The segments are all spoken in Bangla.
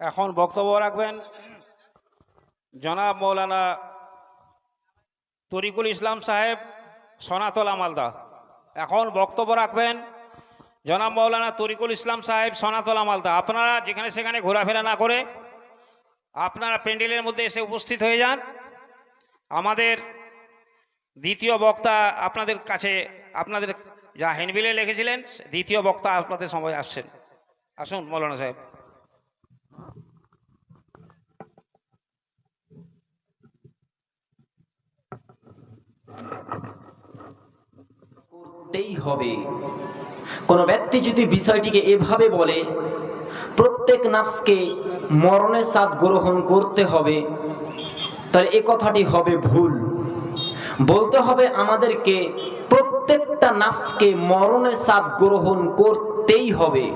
এখন বক্তব্য রাখবেন জনাব মৌলানা তরিকুল ইসলাম সাহেব, সনাতলা মালদা। এখন বক্তব্য রাখবেন জনাব মৌলানা তরিকুল ইসলাম সাহেব, সনাতলা মালদা। আপনারা যেখানে সেখানে ঘোরাফেরা না করে আপনারা প্যান্ডেলের মধ্যে এসে উপস্থিত হয়ে যান। আমাদের দ্বিতীয় বক্তা আপনাদের কাছে, আপনাদের যা হ্যান্ডবিলে লিখেছিলেন, দ্বিতীয় বক্তা আপনাদের সময় আসছেন আসুন মৌলানা সাহেব। করতেই হবে। কোনো ব্যক্তি যদি বিষয়টিকে এভাবে বলে, প্রত্যেক নাফসকে মরণের স্বাদ গ্রহণ করতে হবে, তাহলে এ কথাটি হবে ভুল। বলতে হবে আমাদেরকে প্রত্যেকটা নাফসকে মরণের স্বাদ গ্রহণ করতেই হবে।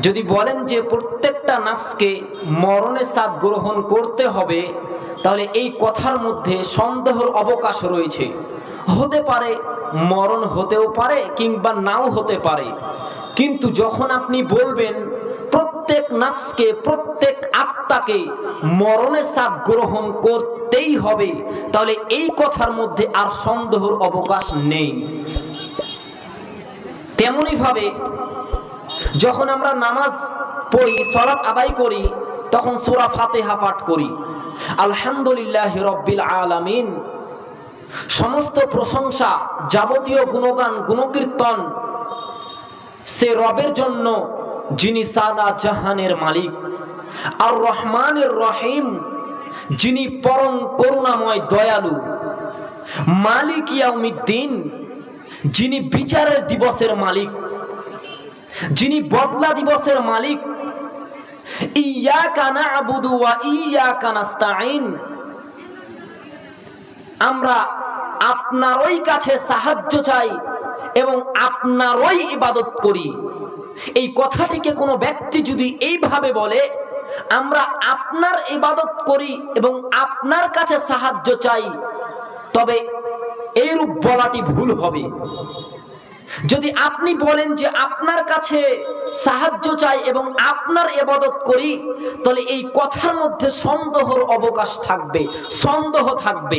যদি বলেন যে প্রত্যেকটা নাফসকে মরণের স্বাদ গ্রহণ করতে হবে তাহলে এই কথার মধ্যে সন্দেহর অবকাশ রয়েছে। হতে পারে মরণ হতেও পারে কিংবা নাও হতে পারে। কিন্তু যখন আপনি বলবেন, প্রত্যেক নাফসকে, প্রত্যেক আত্মাকে মরণের সাপ গ্রহণ করতেই হবে, তাহলে এই কথার মধ্যে আর সন্দেহর অবকাশ নেই। তেমনইভাবে যখন আমরা নামাজ পড়ি, সলাৎ আদায় করি, তখন সূরা ফাতিহা পাঠ করি। আলহামদুলিল্লাহ রব্বিল আলামিন। সমস্ত প্রশংসা, যাবতীয় গুণগান, গুণকীর্তন সে রবের জন্য যিনি সাদা জাহানের মালিক। আর রহমানের রহিম, যিনি পরম করুণাময় দয়ালু। মালিক ইয়াউমিদ্দিন, যিনি বিচারের দিবসের মালিক। যিনি বদলা দিবসের মালিক। আমরা আপনারই কাছে সাহায্য চাই এবং আপনারই ইবাদত করি। এই কথাটিকে কোনো ব্যক্তি যদি এইভাবে বলে, আমরা আপনার ইবাদত করি এবং আপনার কাছে সাহায্য চাই, তবে এইরূপ বলাটি ভুল হবে। যদি আপনি বলেন যে আপনার কাছে সাহায্য চাই এবং আপনার এবাদত করি, তাহলে এই কথার মধ্যে সন্দেহর অবকাশ থাকবে, সন্দেহ থাকবে।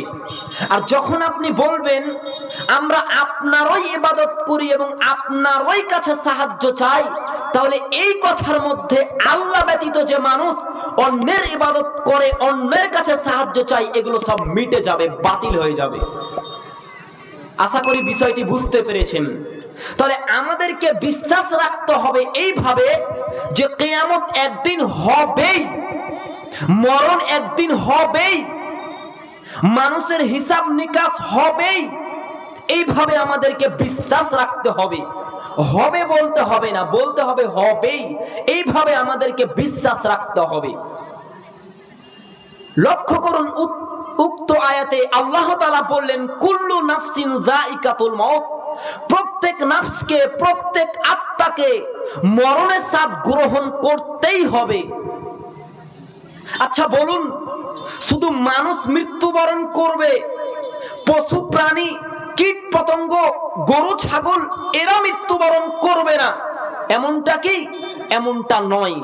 আর যখন আপনি বলবেন, আমরা আপনারই ইবাদত করি এবং আপনারই কাছে সাহায্য চাই, তাহলে এই কথার মধ্যে আল্লাহ ব্যতীত যে মানুষ অন্যের ইবাদত করে, অন্যের কাছে সাহায্য চাই, এগুলো সব মিটে যাবে, বাতিল হয়ে যাবে। আশা করি বিষয়টি বুঝতে পেরেছেন। তাহলে আমাদেরকে বিশ্বাস রাখতে হবে এইভাবে যে কেয়ামত একদিন হবেই, মরণ একদিন হবেই, মানুষের হিসাব নিকাশ হবেই, এইভাবে আমাদেরকে বিশ্বাস রাখতে হবে। হবে বলতে হবে না, বলতে হবে হবেই, এইভাবে আমাদেরকে বিশ্বাস রাখতে হবে। লক্ষ্য করুন উক্ত আয়াতে আল্লাহ বললেন, কুল্লু নাফসিন জাইকাতুল মউত। প্রত্যেক নাফসকে, প্রত্যেক আত্মাকে মরণের স্বাদ গ্রহণ করতেই হবে। আচ্ছা বলুন, শুধু মানুষ মৃত্যুবরণ করবে, পশু, প্রাণী, কীট, পতঙ্গ, গরু, ছাগল, এরা মৃত্যুবরণ করবে না। এমনটা কি? এমনটা নয়।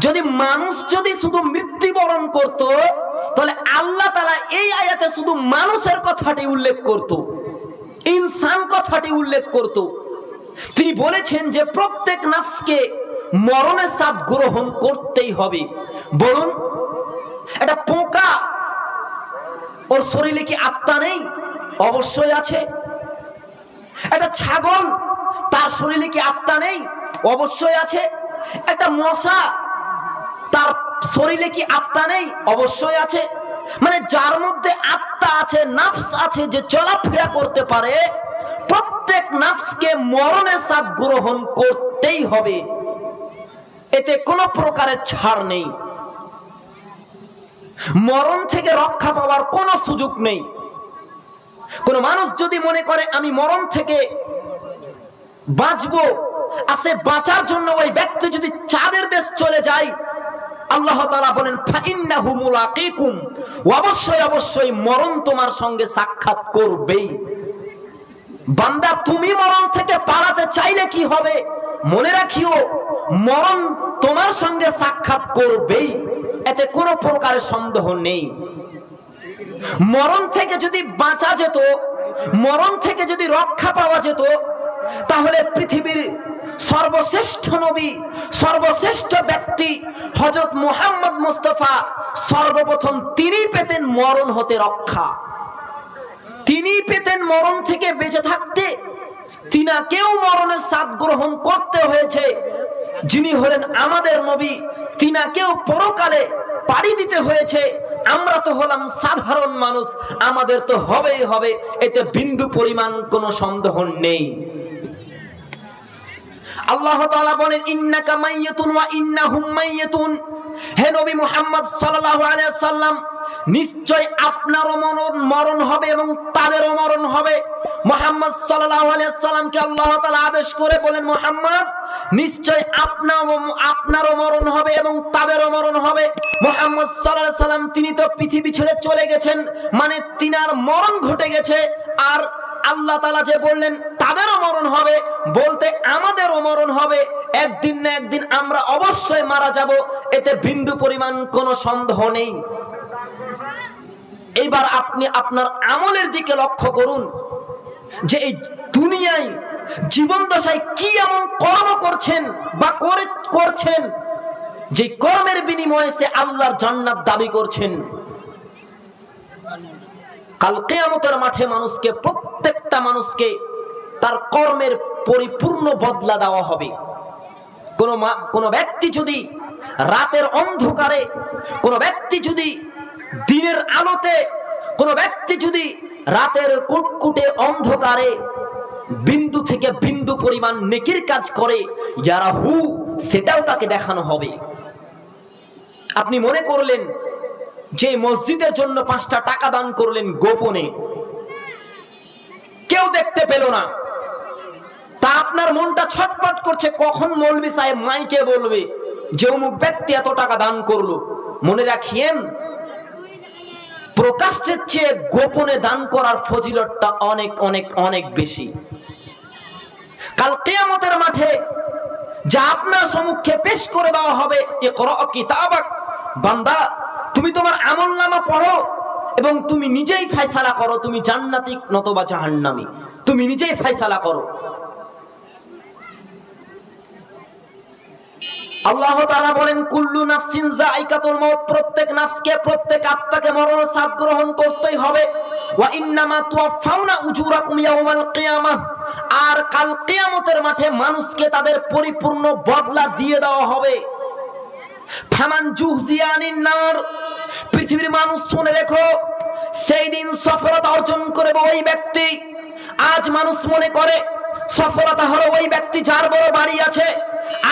যদি মানুষ যদি শুধু মৃত্যুবরণ করত, তাহলে আল্লাহ তালা এই আয়াতে শুধু মানুষের কথাটি উল্লেখ করত। ইনসান কথাটি উল্লেখ করত। তিনি বলেছেন যে প্রত্যেক নাফসকে মরণের স্বাদ গ্রহণ করতেই হবে। বলুন একটা পোকা? ওর শরীরে কি আত্মা নেই? অবশ্যই আছে। একটা ছাগল? তার শরীরে কি আত্মা নেই? অবশ্যই আছে। একটা মশা? তার শরীরে কি আত্মা নেই? অবশ্যই আছে। মানে যার মধ্যে আত্মা আছে, নাফস আছে যে চলাফেরা করতে পারে, প্রত্যেক নাফসকে মরণের স্বাদ গ্রহণ করতেই হবে। এতে কোনো প্রকারের ছাড় নেই। মরণ থেকে রক্ষা পাওয়ার কোনো সুযোগ নেই। কোন মানুষ যদি মনে করে, আমি মরণ থেকে বাঁচবো। আর বাঁচার জন্য ওই ব্যক্তি যদি চাঁদের দেশ চলে যায় আল্লাহ তাআলা বলেন অবশ্যই অবশ্যই মরণ তোমার সঙ্গে সাক্ষাৎ করবেই। বান্দা, তুমি মরণ থেকে পালাতে চাইলে কি হবে? মনে রাখিও, মরণ তোমার সঙ্গে সাক্ষাৎ করবেই। এতে কোনো প্রকারের সন্দেহ নেই। মরণ থেকে যদি বাঁচা যেত, মরণ থেকে যদি রক্ষা পাওয়া যেত, তাহলে পৃথিবীর সর্বশ্রেষ্ঠ নবী, সর্বশ্রেষ্ঠ ব্যক্তি হজরত মুহাম্মদ মুস্তফা, সর্বপ্রথম তিনি পেতেন মরণ হতে রক্ষা। তিনি পেতেন মরণ থেকে বেঁচে থাকতে, তিনাকেও মরণের স্বাদ গ্রহণ করতে হয়েছে। যিনি হলেন আমাদের নবী, তিনাকেও পরকালে পাড়ি দিতে হয়েছে। আমরা তো হলাম সাধারণ মানুষ, আমাদের তো হবেই হবে, এতে বিন্দু পরিমাণ কোনো সন্দেহ নেই। আল্লাহ তাআলা বলেন, ইন্নাকা মাইয়াতুন ওয়া ইন্নাহুম মাইয়াতুন হে নবী মুহাম্মদ সাল্লাল্লাহু আলাইহি সাল্লাম নিশ্চয় আপনারও মরণ মরণ হবে এবং তাদেরও মরণ হবে। মুহাম্মদ সাল্লাল্লাহু আলাইহি সাল্লামকে আল্লাহ তাআলা আদেশ করে বলেন, মুহাম্মদ, নিশ্চয় আপনার আপনারও মরণ হবে এবং তাদেরও মরণ হবে। মুহাম্মদ সাল্লাল্লাহু সাল্লাম তিনি তো পৃথিবী ছেড়ে চলে গেছেন মানে তিনার মরণ ঘটে গেছে। আর আল্লাহ তালা যে বললেন মরণ হবে, বলতে আমাদেরও মরণ হবে। একদিন না একদিন আমরা অবশ্যই মারা যাব, এতে বিন্দু পরিমাণ কোনো সন্দেহ নেই। এইবার আপনি আপনার আমলের দিকে লক্ষ্য করুন, যে এই দুনিয়ায় জীবন দশায় কি এমন কর্ম করছেন বা করে, করছেন যে কর্মের বিনিময়ে সে আল্লাহর জান্নাত দাবি করছেন। কাল কেয়ামতের মাঠে মানুষকে, প্রত্যেকটা মানুষকে তার কর্মের পরিপূর্ণ বদলা দেওয়া হবে। কোনো কোনো ব্যক্তি যদি রাতের অন্ধকারে, কোনো ব্যক্তি যদি দিনের আলোতে, কোনো ব্যক্তি যদি রাতের কুটকুটে অন্ধকারে বিন্দু থেকে বিন্দু পরিমাণ নেকির কাজ করে, যারা হু, সেটাও তাকে দেখানো হবে। আপনি মনে করলেন যে মসজিদের জন্য পাঁচটা টাকা দান করলেন গোপনে। কেউ দেখতে পেল না। আপনার মনটা ছটপট করছে, কখন মৌলবি সাহেব মাইকে বলবে যে অমুক ব্যক্তি এত টাকা দান করল? মনে রাখিয়েন প্রকাশের চেয়ে গোপনে দান করার ফজিলতটা অনেক অনেক অনেক বেশি। কাল কেয়ামতের মাঠে যা আপনার সম্মুখে পেশ করে দেওয়া হবে এ কিতাবাক। বান্দা, তুমি তোমার আমল নামা পড়ো এবং তুমি নিজেই ফায়সালা করো, তুমি জান্নাতি নতবা জাহান্নামি। তুমি নিজেই ফায়সালা করো। আল্লাহ তাআলা বলেন, কুল্লু নাফসিন যায়িকাতুল মাউত প্রত্যেক নাফসকে, প্রত্যেক আত্মাকে মরণ সাপ গ্রহণ করতেই হবে। ওয়া ইন্নামা তুওয়াফাউনা উজুরাকুম ইয়াউমাল কিয়ামাহ আর কাল কিয়ামতের মাঠে মানুষকে তাদের পরিপূর্ণ বদলা দিয়ে দেওয়া হবে। ফামান জুহজিয়ানিন নার পৃথিবীর মানুষ শুনে রেখো, সেই দিন সফলতা অর্জন করবে ওই ব্যক্তি। আজ মানুষ মনে করে, সফলতা হলো ওই ব্যক্তি যার বড় বাড়ি আছে।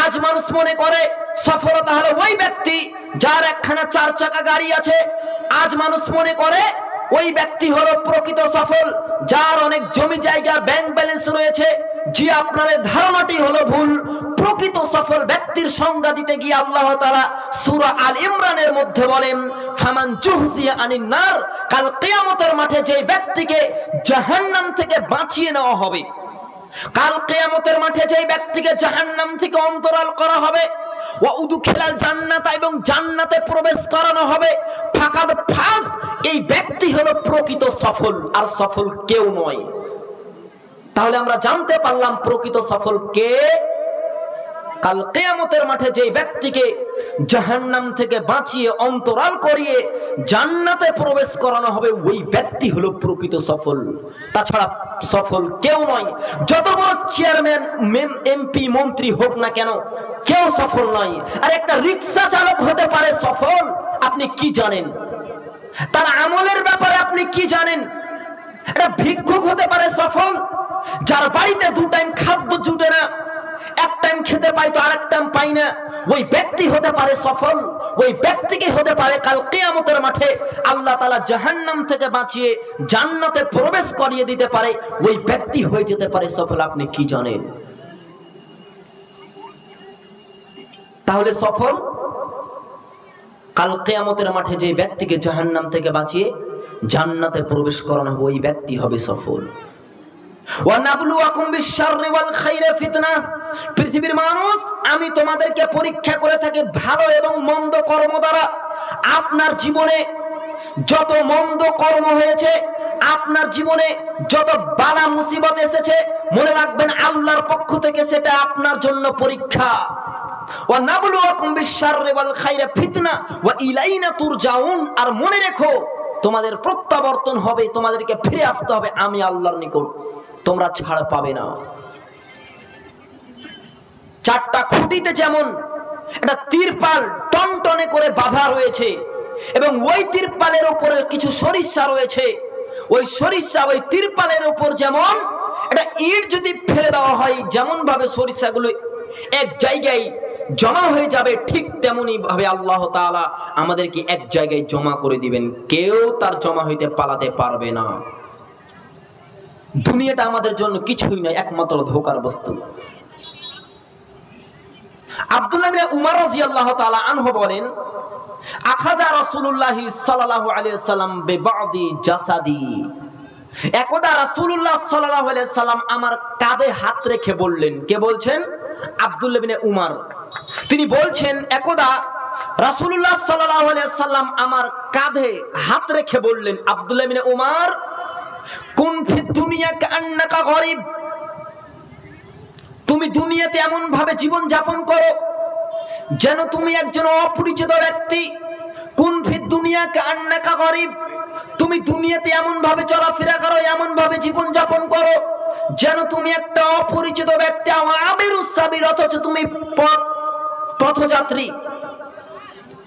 আজ মানুষ মনে করে সফলতা হলো ওই ব্যক্তি যার একখানা চার চাকা গাড়ি আছে। আজ মানুষ মনে করে ওই ব্যক্তি হলো প্রকৃত সফল, যার অনেক জমি জায়গা ব্যাংক ব্যালেন্স রয়েছে। জি আপনার ধারণাটি হলো ভুল, প্রকৃত সফল ব্যক্তির সংজ্ঞা দিতে গিয়ে আল্লাহ তাআলা সূরা আল ইমরানের মধ্যে বলেন, ফামান জুহজিয়া আনিন নার কাল কিয়ামতের মাঠে যে ব্যক্তিকে জাহান্নাম থেকে বাঁচিয়ে নেওয়া হবে। কাল কেয়ামতের মাঠে যে ব্যক্তিকে জাহান্নাম থেকে অন্তরাল করা হবে ও উদু খেলাল জান্নাত এবং জান্নাতে প্রবেশ করানো হবে, ফাকাদ ফাঁস এই ব্যক্তি হলো প্রকৃত সফল, আর সফল কেউ নয়। তাহলে আমরা জানতে পারলাম প্রকৃত সফল কে? কাল কেয়ামতের মাঠে যে ব্যক্তিকে জাহান্নাম থেকে বাঁচিয়ে অন্তরাল করিয়ে জান্নাতে প্রবেশ করানো হবে, ওই ব্যক্তি হলো প্রকৃত সফল। তাছাড়া সফল কেউ নয়। যত বড় চেয়ারম্যান এমপি মন্ত্রী হোক না কেন, কেউ সফল নয়। আর একটা রিক্সা চালক হতে পারে সফল, আপনি কি জানেন? তার আমলের ব্যাপারে আপনি কি জানেন? একটা ভিক্ষুক হতে পারে সফল, যার বাড়িতে দু টাইম খাদ্য জুটে না এক টাইম খেতে পাই তো আরেক টাইম পাই না। ওই ব্যক্তি হতে পারে সফল, ওই ব্যক্তিকে হতে পারে কাল কিয়ামতের মাঠে আল্লাহ তালা জাহান্নাম থেকে বাঁচিয়ে জান্নাতে প্রবেশ করিয়ে দিতে পারে। ওই ব্যক্তি হয়ে যেতে পারে সফল, আপনি কি জানেন? তাহলে সফল, কাল কেয়ামতের মাঠে যে ব্যক্তিকে জাহান্নাম থেকে বাঁচিয়ে জান্নাতে প্রবেশ করানো হবে, ওই ব্যক্তি হবে সফল। ওয়ানাবলুয়াকুম বিশ-শাররি ওয়াল খাইরি ফিতনা। পৃথিবীর মানুষ, আমি তোমাদেরকে পরীক্ষা করে থাকি ভালো এবং মন্দ কর্ম দ্বারা। আপনার জীবনে যত মন্দ কর্ম হয়েছে, আপনার জীবনে যত বালা মুসিবত এসেছে, মনে রাখবেন আল্লাহর পক্ষ থেকে সেটা আপনার জন্য পরীক্ষা। আর মনে রেখো, তোমাদের প্রত্যাবর্তন হবে, তোমাদেরকে ফিরে আসতে হবে আমি আল্লাহর নিকট। তোমরা ছাড় পাবে না। চারটা খুঁটিতে যেমন একটা তিরপাল টনটনে করে বাঁধা রয়েছে এবং ওই তিরপালের উপরে কিছু সরিষা রয়েছে, ওই সরিষা, ওই তিরপালের উপর যেমন একটা ইট যদি ফেলে দেওয়া হয় যেমন ভাবে সরিষাগুলো এক জায়গায় জমা হয়ে যাবে, ঠিক তেমনি ভাবে আল্লাহ তাআলা আমাদেরকে এক জায়গায় জমা করে দিবেন। কেউ তার জমা হইতে পালাতে পারবে না। দুনিয়াটা আমাদের জন্য কিছুই নয়, একমাত্র ধোকার বস্তু। আব্দুল্লাহ বলেন একদা আমার কাঁধে হাত রেখে বললেন। কে বলছেন? আব্দুল্লাহ উমার। তিনি বলছেন, একদা রাসুল্লাহ সাল্লাম আমার কাঁধে হাত রেখে বললেন, আব্দুল্লাহ উমার উমর, কুন ফি দুনিয়া কান্নাকা গরিব? তুমি দুনিয়াতে এমন ভাবে জীবন যাপন করো যেন তুমি একজন অপরিচিত ব্যক্তি, কোন ফির দুনিয়া কান্নাকা গরিব। তুমি দুনিয়াতে এমন ভাবে চলাফেরা করো এমন ভাবে জীবন যাপন করো যেন তুমি একটা অপরিচিত ব্যক্তি আবের উৎসাবির অথচ তুমি পথ, পথযাত্রী।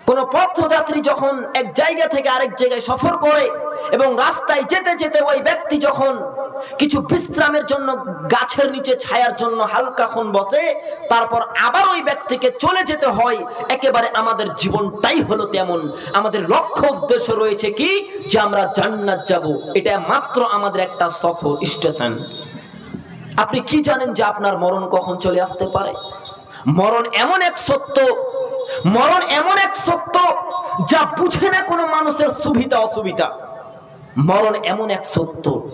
কোন পথযাত্রী যখন এক জায়গা থেকে আরেক জায়গায় সফর করে এবং রাস্তায় যেতে যেতে ওই ব্যক্তি যখন কিছু বিশ্রামের জন্য, গাছের নিচে ছায়ার জন্য হালকাক্ষণ বসে, তারপর আবার ওই ব্যক্তিকে চলে যেতে হয়। একেবারে আমাদের জীবনটাই হলো তেমন। আমাদের লক্ষ্য উদ্দেশ্য রয়েছে কি? যে আমরা জান্নাত যাব। এটা মাত্র আমাদের একটা সফর, স্টেশন। আপনি কি জানেন যে আপনার মরণ কখন চলে আসতে পারে? মরণ এমন এক সত্য, মরণ এমন এক সত্য যা বুঝে না কোনো মানুষের সুবিধা অসুবিধা মরণ এমন এক সত্য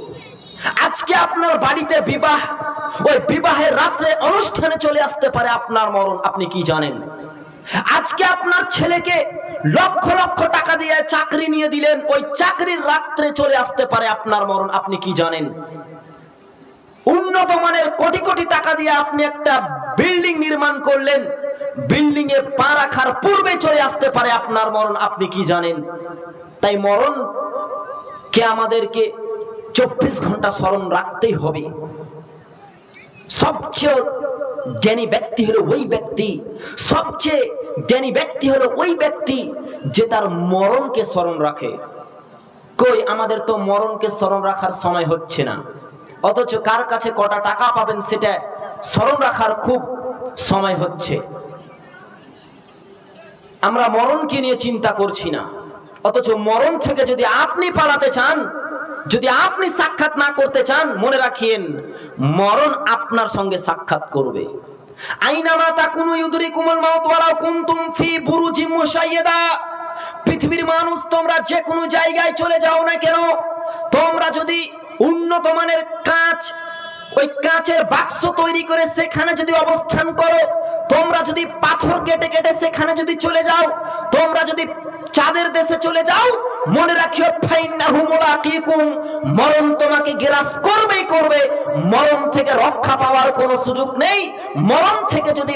আজকে আপনার বাড়িতে বিবাহ, ওই বিবাহের রাত্রে অনুষ্ঠানে চলে আসতে পারে আপনার মরণ, আপনি কি জানেন? আজকে আপনার ছেলেকে লক্ষ লক্ষ টাকা দিয়ে চাকরি নিয়ে দিলেন, ওই চাকরির রাত্রে চলে আসতে পারে আপনার মরণ, আপনি কি জানেন? উন্নত মানের কোটি কোটি টাকা দিয়ে আপনি একটা বিল্ডিং নির্মাণ করলেন, বিল্ডিং এ পা রাখার পূর্বে চলে আসতে পারে আপনার মরণ, আপনি কি জানেন? তাই মরণ কে আমাদেরকে চব্বিশ ঘণ্টা স্মরণ রাখতেই হবে। সবচেয়ে জ্ঞানী ব্যক্তি হলো ওই ব্যক্তি, সবচেয়ে জ্ঞানী ব্যক্তি হলো ওই ব্যক্তি যে তার মরণকে স্মরণ রাখে। কই, আমাদের তো মরণকে স্মরণ রাখার সময় হচ্ছে না। অথচ কার কাছে কটা টাকা পাবেন সেটা স্মরণ রাখার খুব সময় হচ্ছে। আমরা মরণকে নিয়ে চিন্তা করছি না। অথচ মরণ থেকে যদি আপনি পালাতে চান যদি আপনি সাক্ষাৎ না করতে চান, মনে রাখিয়েন, মরণ আপনার সঙ্গে সাক্ষাৎ করবে। আইনামা কোনো ইউদরিকুমুল মাওতওয়ালা কুনতুম ফি বুরুজি মুশাইয়েদা। পৃথিবীর মানুষ, তোমরা যে কোনো জায়গায় চলে যাও না কেন? তোমরা যদি উন্নত মানের কাঁচ ওই কাচের বাক্স তৈরি করে সেখানে যদি অবস্থান করো, তোমরা যদি পাথর কেটে কেটে সেখানে যদি চলে যাও, তোমরা যদি চাঁদের দেশে চলে যাও, মনে রাখিও মরণ তোমাকে গ্রাস করবেই করবে। মরণ থেকে রক্ষা পাওয়ার কোনো সুযোগ নেই। মরণ থেকে যদি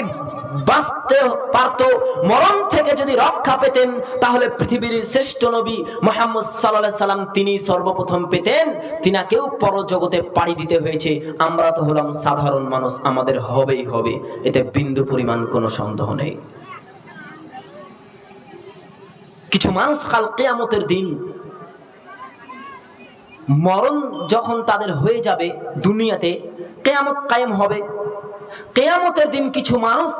বাঁচতে পারতো, মরণ থেকে যদি রক্ষা পেতেন, তাহলে পৃথিবীর শ্রেষ্ঠ নবী মোহাম্মদ সাল্লাহ সাল্লাম তিনি সর্বপ্রথম পেতেন, তিনাকেও পরজগতে পাড়ি দিতে হয়েছে। আমরা তো হলাম সাধারণ মানুষ, আমাদের হবেই হবে, এতে বিন্দু পরিমাণ কোনো সন্দেহ নেই। কিছু মানুষ কাল কেয়ামতের দিন মরণ যখন তাদের হয়ে যাবে দুনিয়াতে, কেয়ামত কায়েম হবে। কেয়ামতের দিন কিছু মানুষ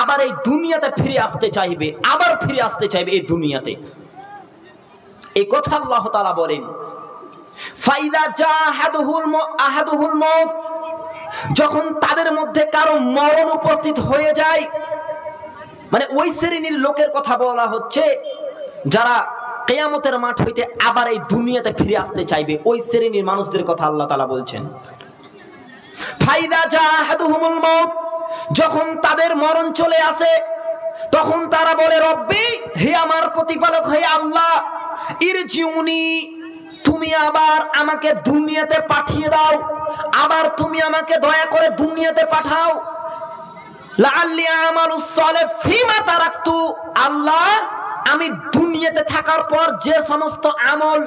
আবার এই দুনিয়াতে ফিরে আসতে চাইবে, আবার ফিরে আসতে চাইবে এই দুনিয়াতে। এই কথা আল্লাহ তালা বলেন, ফাইদা যখন তাদের মধ্যে কারও মরণ উপস্থিত হয়ে যায় মানে ওই শ্রেণির লোকের কথা বলা হচ্ছে, যারা কেয়ামতের মাঠ হইতে আবার এই দুনিয়াতে ফিরে আসতে চাইবে, ওই শ্রেণির মানুষদের কথা আল্লাহ তালা বলছেন। ফাইদা জাহাদুহুমুল মউত যখন তাদের মরণ চলে আসে, তখন তারা বলে, রব্বি, হে আমার প্রতিপালক, হে আল্লাহ, ইরজিউনি, তুমি আবার আমাকে দুনিয়াতে পাঠিয়ে দাও, আবার তুমি আমাকে দয়া করে দুনিয়াতে পাঠাও। আল্লাহ, আমি দুনিয়াতে থাকার পর যে সমস্ত আমল,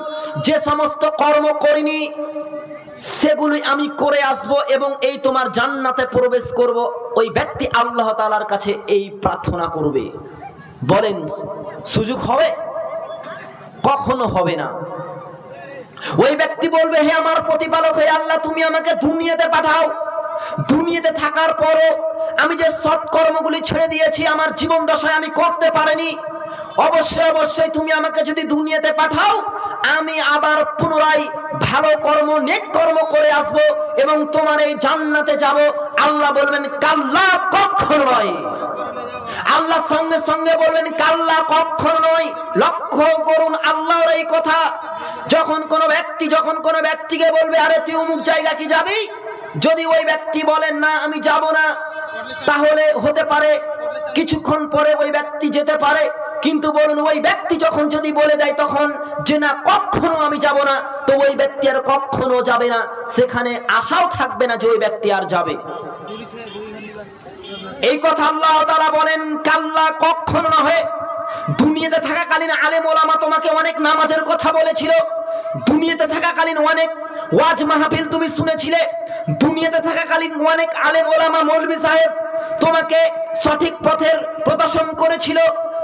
যে সমস্ত কর্ম করিনি সেগুলি আমি করে আসব এবং এই তোমার জান্নাতে প্রবেশ করব। ওই ব্যক্তি আল্লাহ তাআলার কাছে এই প্রার্থনা করবে। বলেন, সুযোগ হবে? কখনো হবে না। ওই ব্যক্তি বলবে, হে আমার প্রতিপালক, হে আল্লাহ, তুমি আমাকে দুনিয়াতে পাঠাও। দুনিয়াতে থাকার পরও আমি যে সৎ কর্মগুলি ছেড়ে দিয়েছি, আমার জীবন দশায় আমি করতে পারিনি। অবশ্যই অবশ্যই তুমি আমাকে যদি দুনিয়াতে পাঠাও, আমি আবার পুনরায় ভালো কর্ম, নেক কর্ম করে আসব এবং তোমার এই জান্নাতে যাব। আল্লাহ বলবেন, কাল্লা কখনো নয়। আল্লাহ সঙ্গে সঙ্গে বলবেন, কাল্লা কখন নয়। লক্ষ্য করুন আল্লাহর এই কথা। যখন কোনো ব্যক্তি, যখন কোনো ব্যক্তিকে বলবে, আরে তুই অমুক জায়গা কি যাবি? যদি ওই ব্যক্তি বলেন, না, আমি যাব না, তাহলে হতে পারে, কিছুক্ষণ পরে ওই ব্যক্তি যেতে পারে। কিন্তু বলুন, ওই ব্যক্তি যখন যদি বলে দেয় তখন যে না, কখনো আমি যাব না, তো ওই ব্যক্তি আর কখনো যাবে না। সেখানে আশাও থাকবে না যে ওই ব্যক্তি আর যাবে। এই কথা আল্লাহ তাআলা বলেন, কাল্লা কখনো না হয়ে। দুনিয়াতে থাকাকালীন আলেম ওলামা তোমাকে অনেক নামাজের কথা বলেছিল। দুনিয়াতে থাকাকালীন অনেক ওয়াজ মাহফিল তুমি শুনেছিলে। দুনিয়াতে থাকাকালীন অনেক আলেম ওলামা মৌলবি সাহেব তোমাকে সঠিক পথের প্রদর্শন করেছিল।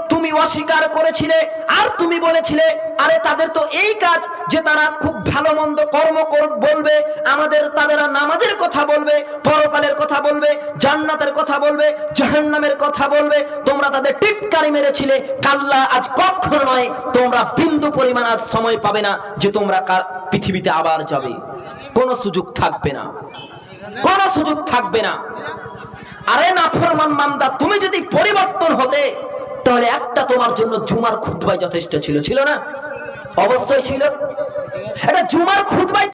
তুমি অস্বীকার করেছিলে, আর তুমি বলেছিলে, আরে তাদের তো এই কাজ যে তারা খুব ভালো মন্দ কর্ম কর- বলবে, আমাদের তাদের নামাজের কথা বলবে, পরকালের কথা বলবে, জান্নাতের কথা বলবে, জাহান্নামের কথা বলবে, তোমরা তাদের টিটকারি মেরেছিলে, কাল্লা আজ কখনো নয়, তোমরা বিন্দু পরিমাণ আজ সময় পাবে না যে তোমরা পৃথিবীতে আবার যাবে। কোনো সুযোগ থাকবে না। কোনো সুযোগ থাকবে না। আরে না ফরমান মান্দা তুমি যদি পরিবর্তন হতে তাহলে একটা তোমার জন্য জুমার খুদ্ যথেষ্ট ছিল ছিল না? অবশ্যই ছিল। এটা জুমার খুতবাই